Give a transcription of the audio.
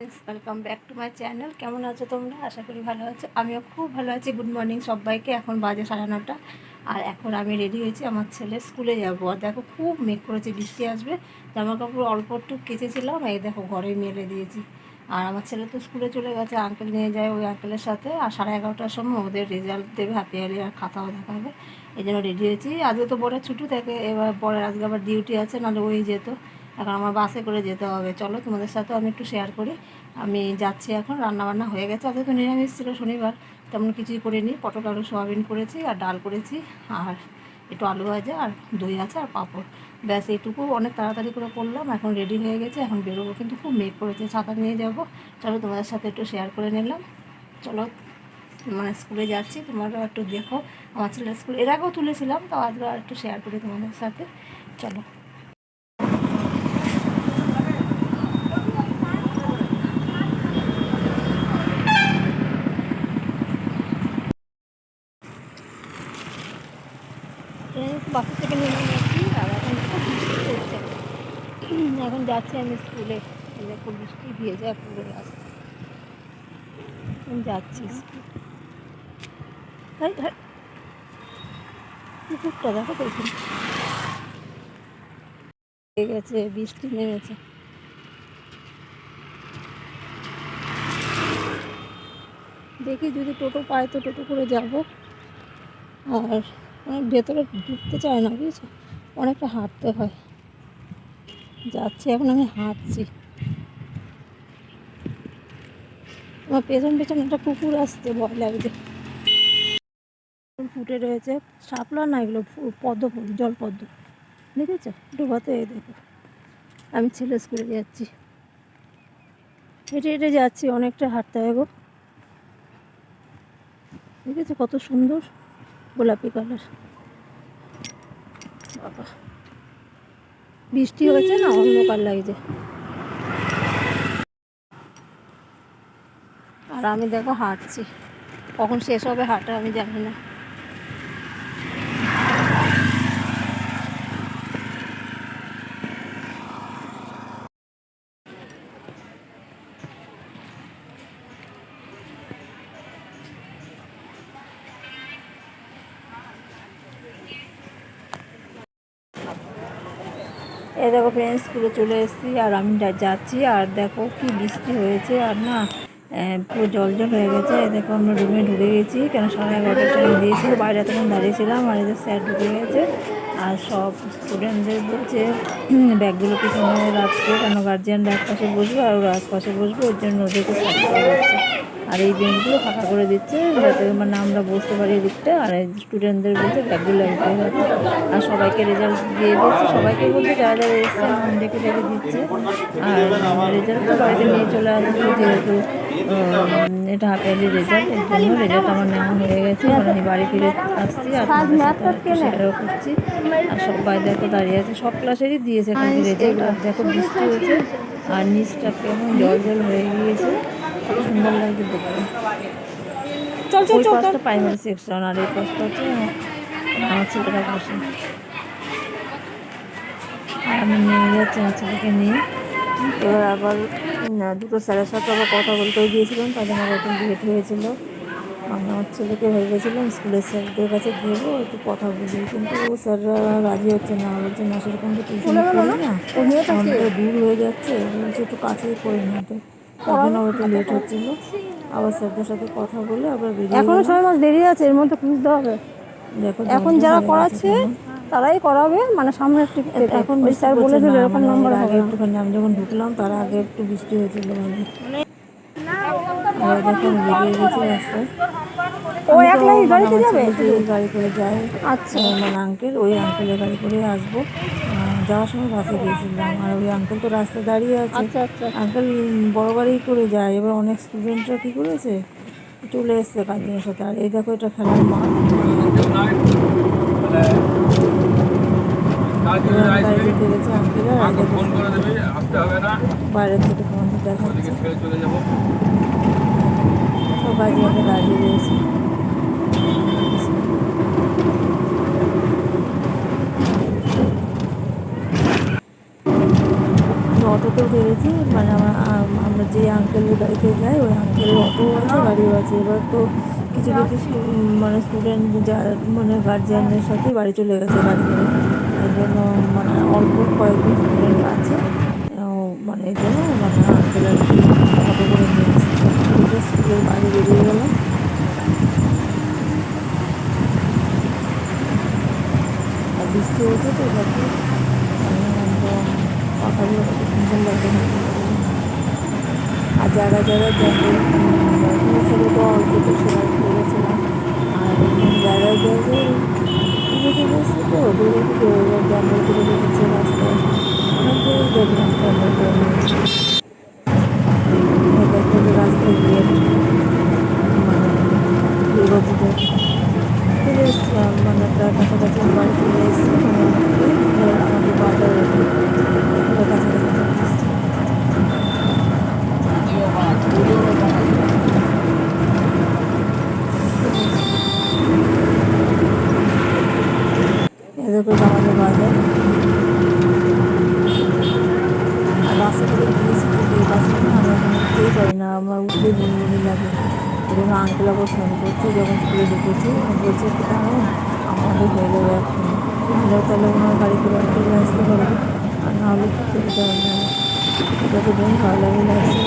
Welcome back to my channel কেমন আছো তোমরা? আশা করি ভালো আছো। আমিও খুব ভালো আছি। গুড মর্নিং সবাইকে। এখন বাজে সাড়ে নটা। আর এখন আমি রেডি হয়েছি। আমার ছেলে স্কুলে যাব। আর দেখো, খুব মেঘ করেছে, বৃষ্টি আসবে। জামা কাপড় অল্প একটু কেচেছিলাম। এই দেখো, ঘরে মেলে দিয়েছি। আর আমার ছেলে তো স্কুলে চলে গেছে। আঙ্কেল নিয়ে যায় ওই আঙ্কেলের সাথে। আর সাড়ে এগারোটার সময় ওদের রেজাল্ট দেবে হাতে হারি আর খাতাও দেখাবে। এই জন্য রেডি হয়েছি। আজকে তো বড়ের ছুটি থাকে। এবার পরে আজকে আবার ডিউটি আছে, নাহলে ওই যেত। এখন আমার বাসে করে যেতে হবে। চলো তোমাদের সাথেও আমি একটু শেয়ার করি। আমি যাচ্ছি এখন, রান্নাবান্না হয়ে গেছে। আজকে তো নিরামিষ ছিল শনিবার, তেমন কিছুই করিনি। পটল, আলু, সোয়াবিন করেছি আর ডাল করেছি। আর একটু আলু ভাজা আর দই আছে আর পাঁপড়। ব্যাস, এইটুকু। অনেক তাড়াতাড়ি করে করলাম। এখন রেডি হয়ে গেছে। এখন বেরোবো। কিন্তু খুব মেঘ করেছে। ছাতা নিয়ে যাব। চলো তোমাদের সাথে একটু শেয়ার করে নিলাম। চলো মানে স্কুলে যাচ্ছি। তোমরাও একটু দেখো। আমার ছেলের স্কুলের আগেও তুলেছিলাম। তো আজকে একটু শেয়ার করি তোমাদের সাথে। চলো বাসা থেকে নেমে গেছি আর এখন খুব বৃষ্টি হচ্ছে এখন যাচ্ছি আমি স্কুলে দেখো বৃষ্টি ভিজে পুরো রাস্তা এখন যাচ্ছি কুকুরটা দেখো তো এখানে। হয়ে গেছে, বৃষ্টি নেমেছে। দেখি যদি টোটো পাই তো টোটো করে যাব। আর অনেক ভেতরে ঢুকতে চায় না, বুঝেছ? অনেকটা হাঁটতে হয়। যাচ্ছি, এখন আমি হাঁটছি। আমার পেছন পেছন একটা কুকুর আসছে, ভয় লাগছে। ফুটে রয়েছে শাপলা না এগুলো পদ্ম জল পদ্ম দেখেছ? ডোবাতে এই দেখো। আমি ছেলে স্কুলে যাচ্ছি। হেঁটে হেঁটে যাচ্ছি, অনেকটা হাঁটতে হবে গো। দেখেছ কত সুন্দর? গোলাপি কালার বাবা। বৃষ্টি হয়েছে না অন্ধকার লাগছে। আর আমি দেখো হাঁটছি। কখন শেষ হবে হাঁটা আমি জানি না। এই দেখো ফ্রেন্ডস স্কুলে চলে এসেছি আর আমি যাচ্ছি আর দেখো কি বৃষ্টি হয়েছে আর না পুরো জল জল হয়ে গেছে। এই দেখো আমরা রুমে ঢুকে গেছি, কেন সাড়ে এগারোটা টাইম দিয়েছিল বাইরে তখন দাঁড়িয়েছিলাম আর এদের স্যার ঢুকে গেছে। আর সব স্টুডেন্টদের বলছে ব্যাগগুলো পিছনে রাখতে কেন গার্জিয়ানরা এক পাশে বসবে আর ওরা এক পাশে বসবে, ওর জন্য ওদেরকে করে দিচ্ছে আর এই বেঞ্চগুলো ফাঁকা করে দিচ্ছে যাতে মানে আমরা বসতে পারি এদিকটা। আর স্টুডেন্টদের বলছে ব্যাগগুলো একটু আর সবাইকে রেজাল্ট দিয়ে দিচ্ছে সবাইকে বলছে যারা যারা এসছে ডেকে ডেকে দিচ্ছে। আর রেজাল্ট তো বাড়িতে নিয়ে চলে আসবে যেহেতু এটা হাফ ইয়ারলি রেজাল্ট এর জন্য রেজাল্ট আমার নেওয়া হয়ে গেছে। এখন আমি বাড়ি ফিরে আসছি আর শেয়ারও করছি। আর সবাই দেখো দাঁড়িয়ে আছে সব ক্লাসেরই দিয়েছে এখন রেজাল্ট আর দেখো বৃষ্টি হয়েছে আর নিচটা কেমন জল জল হয়ে গিয়েছে। সুন্দর লাগছে দেখতে চল চল চল। পাশটা প্রাইমারি সেকশন আর এই পাশটা হচ্ছে আমার ছেলেরা বসে আর আমি নেমে যাচ্ছি আমার ছেলেকে নিয়ে। এবার আবার দুটো স্যারের সাথে আবার কথা বলতেও গিয়েছিলাম তাদের আমার একটু লেট হয়েছিল। আমি আমার ছেলেকে ভেবেছিলাম স্কুলের স্যারদের কাছে দেবো একটু কথা বলি। কিন্তু স্যাররা রাজি হচ্ছে না বলছে না সেরকম তো টিউশন করি না? তো দূর হয়ে যাচ্ছে বলছে একটু কাছেই করে নিতে জন্য একটু লেট হচ্ছিল। আবার স্যারদের সাথে কথা বলে আবার বেরিয়ে এখনও ছয় মাস দেরি আছে এর মধ্যে খুঁজতে হবে। দেখো এখন যারা করাচ্ছে তারাই করাবে মানে সামনে একটু এখন স্যার বলে দিল এরকম নম্বর আগে একটুখানি আমি যখন ঢুকলাম তার আগে একটু বৃষ্টি হয়েছিল ভালো আর দেখো বেরিয়ে গেছি রাস্তায়। ও একলাই মানে গাড়িতে যাবে? গাড়ি করে যায় আচ্ছা। মানে আঙ্কেল ওই আঙ্কেলের গাড়ি করে আসব। যাওয়ার সময় বাসে গিয়েছিলাম। আর ওই আঙ্কেল তো রাস্তায় দাঁড়িয়ে আছে। আচ্ছা আচ্ছা আঙ্কেল বড় গাড়ি করে যায়। এবার অনেক স্টুডেন্টরা কী করেছে? চলে এসছে কাজিনের সাথে। আর এই দেখো এটা খেলার মাঠ। এবার গাড়ি যেতে গেছে আঙ্কেলের আর দেখো ফোন করে দেবে আসতে হবে না বাইরে থেকে তোমাদের দেখাচ্ছে ওদিকে ছেড়ে চলে যাব সব গাড়ি আগে দাঁড়িয়ে রয়েছে আমি অটো অটো মানে আমরা, আম- আমরা যে আঙ্কেলের বাড়িতে যাই, ওই আঙ্কেলের অটো আছে, গাড়িও আছে। এবার তো কিছু কিছু মানে স্টুডেন্ট যার মানে গার্জিয়ানদের সাথে বাড়ি চলে গেছে করে। এই জন্য মানে অল্প কয়েকজন স্টুডেন্ট আছে। মানে এই জন্য মানে আঙ্কেল আর কি অটো করে নিয়ে স্কুলের বাইরে বেরিয়ে গেলাম বৃষ্টি হয়েছে তো একদম কত সুন্দর লাগে আর যারা যারা জঙ্গল সেটা তো অল্প তো সেলাই করেছিলাম আর যারা চলে তো দূরে জঙ্গল করে দেখেছে রাস্তায় অনেক দেখলাম জঙ্গল করে নিয়েছে এবার থেকে রাস্তায় গিয়ে মানে দুর্গাপুজো চলে এসছিলাম মানে প্রায় কাছাকাছি বাড়ি চলে এসছি মানে এই আমাদের বাজার কাছাকাছি চলে এসছি এদেরকে আমাদের বাজার আর বাসে করে গিয়েছি আমরা উঠতেই বমি লাগে। জন্য আঙ্কেল আবার করছে, যখন স্কুলে ঢুকেছি বলছে আমাদের হয়ে যাবে তাহলে ওনার গাড়ি করে আসতে পারবে। আর না হলে কি করতে হবে না। লাগে লাগছে